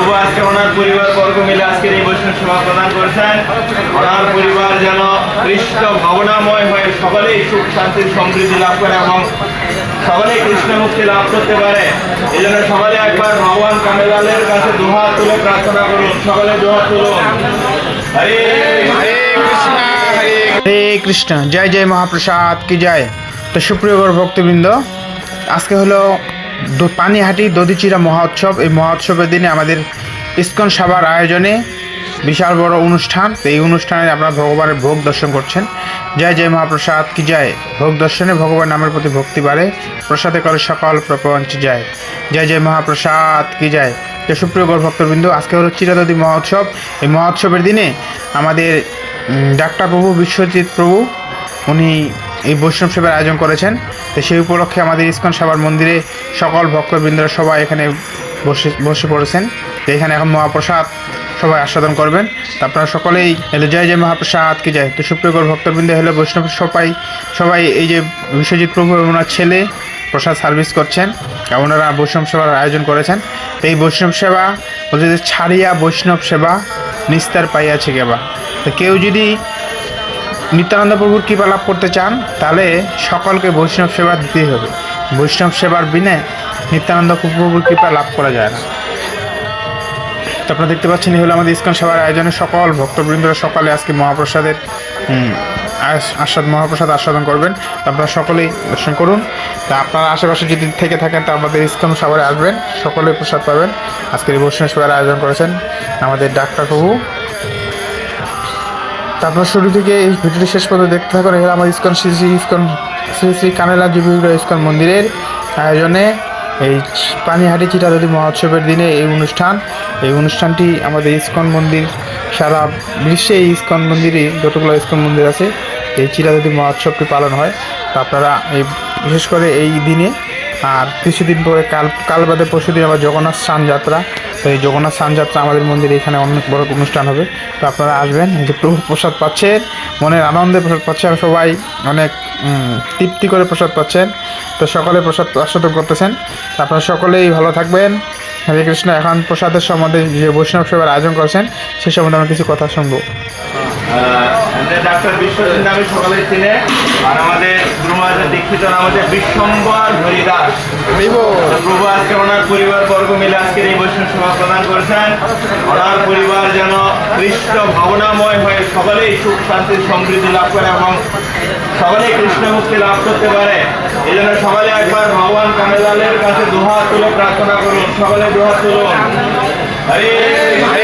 প্রভু আজকে ওনার পরিবার বর্গ মিলে আজকের এই বৈষ্ণব সেবা প্রদান করছেন। ওনার পরিবার যেন কৃষ্ণ ভাবনাময় হয়ে সকলেই সুখ শান্তির সমৃদ্ধি লাভ করে এবং সকলেই কৃষ্ণ মুক্তি লাভ করতে পারে। এই জন্য সকলে একবার ভগবান কামেলালের কাছে দুহাত তুলে প্রার্থনা করুন। সকলে দুহাত তুলুন। হরে হরে কৃষ্ণ হরে কৃষ্ণ। জয় জয় মহাপ্রসাদ। কি জয়? তো সুপ্রিয় ভক্তবৃন্দ আজকে হলো পানিহাটি দধিচিরা মহোৎসব। এই মহোৎসবের দিনে আমাদের ইস্কন সভার আয়োজনে বিশাল বড় অনুষ্ঠান। এই অনুষ্ঠানে আপনারা ভগবানের ভোগ দর্শন করছেন। জয় জয় মহাপ্রসাদ, কি জয়? ভোগ দর্শনে ভগবান নামের প্রতি ভক্তি বাড়ে। প্রসাদে করে সকল প্রপঞ্চ যায়। জয় জয় মহাপ্রসাদ, কি যায় তো সুপ্রিয় গৌর ভক্তবৃন্দ আজকে হলো চিরাদদি মহোৎসব। এই মহোৎসবের দিনে আমাদের ডাক্তার প্রভু বিশ্বজিৎ প্রভু, উনি এই বৈষ্ণব সেবার আয়োজন করেছেন। তো সেই উপলক্ষে আমাদের ইস্কন সবার মন্দিরে সকল ভক্তবৃন্দরা সবাই এখানে বসে বসে পড়েছেন। তো এখানে এখন মহাপ্রসাদ সবাই আস্বাদন করবেন। আপনারা সকলেই এলো জয় জয় মহাপ্রসাদ, কি যায় তো সুপ্রিয়গর ভক্তবৃন্দ হলো বৈষ্ণব সবাই সবাই এই যে বিশ্বজিৎ প্রভু এবং ওনার ছেলে প্রসাদ সার্ভিস করছেন ওনারা বৈষ্ণব সেবার আয়োজন করেছেন। তো এই বৈষ্ণব সেবা বলছে যে ছাড়িয়া বৈষ্ণব সেবা নিস্তার পাইয়াছে কেবা। তো কেউ যদি নিত্যানন্দ প্রভুর কৃপা লাভ করতে চান, তাহলে সকলকে বৈষ্ণব সেবা দিতেই হবে। বৈষ্ণব সেবার বিনে নিত্যানন্দ প্রভুর কৃপা লাভ করা যায় না। তো আপনারা দেখতে পাচ্ছেন, এই হলো আমাদের ইস্কন সেবার আয়োজনে সকল ভক্তবৃন্দরা সকালে আজকে মহাপ্রসাদের আস্বাদ মহাপ্রসাদ আস্বাদন করবেন। তো আপনারা সকলেই দর্শন করুন। তা আপনারা আশেপাশে যদি থেকে থাকেন, তা আমাদের ইস্কন সবাই আসবেন, সকলেই প্রসাদ পাবেন। আজকের এই বৈষ্ণব সেবার আয়োজন করেছেন আমাদের ডাক্তার প্রভু। তারপর শুরু থেকে এই ভিডিওটি শেষ পর্যন্ত দেখতে থাকুন। এখানে আমার ইস্কন শ্রী শ্রী ইস্কন শ্রী শ্রী কানেলা জীবিগ্র ইস্কন মন্দিরের আয়োজনে এই পানিহাটি চিটাদলি মহোৎসবের দিনে এই অনুষ্ঠান। এই অনুষ্ঠানটি আমাদের ইস্কন মন্দির, সারা বিশ্বে এই ইস্কন মন্দিরই যতগুলো ইস্কন মন্দির আছে, এই চিরাদলি মহোৎসবটি পালন হয়। আপনারা এই, বিশেষ করে এই দিনে আর কিছুদিন পরে কাল কাল বাদে পরশু দিন আবার জগন্নাথ স্নান যাত্রা। তো এই জগন্নাথ স্নান যাত্রা আমাদের মন্দিরে এখানে অনেক বড় অনুষ্ঠান হবে। তো আপনারা আসবেন এই যে প্রভু প্রসাদ পাচ্ছেন, মনের আনন্দে প্রসাদ পাচ্ছেন, আর সবাই অনেক তৃপ্তি করে প্রসাদ পাচ্ছেন। তো সকলে প্রসাদ আস্বাদন করতেছেন। আপনারা সকলেই ভালো থাকবেন। হরে কৃষ্ণ, এখন প্রসাদের সম্বন্ধে যে বৈষ্ণব সেবার আয়োজন করেছেন, সে সম্বন্ধে আমরা কিছু কথা শুনব। ডাক্তার বিশ্বজিৎ নামে সকালে চিনে আর আমাদের গুরুমাদের দীক্ষিত নাম হচ্ছে বিশ্বম্বর হরিদাস। প্রভু আজকে ওনার পরিবার বর্গ মিলে আজকের এই বৈষ্ণব সেবা প্রদান করেছেন। ওনার পরিবার যেন কৃষ্ণ ভাবনাময় হয়ে সকলেই সুখ শান্তির সমৃদ্ধি লাভ করে এবং সকলেই কৃষ্ণ মুক্তি লাভ করতে পারে। এই জন্য সকলে একবার ভগবান কামেলালের কাছে দুহাত তুলে প্রার্থনা করুন। সকলে দুহাত তুলুন। হরে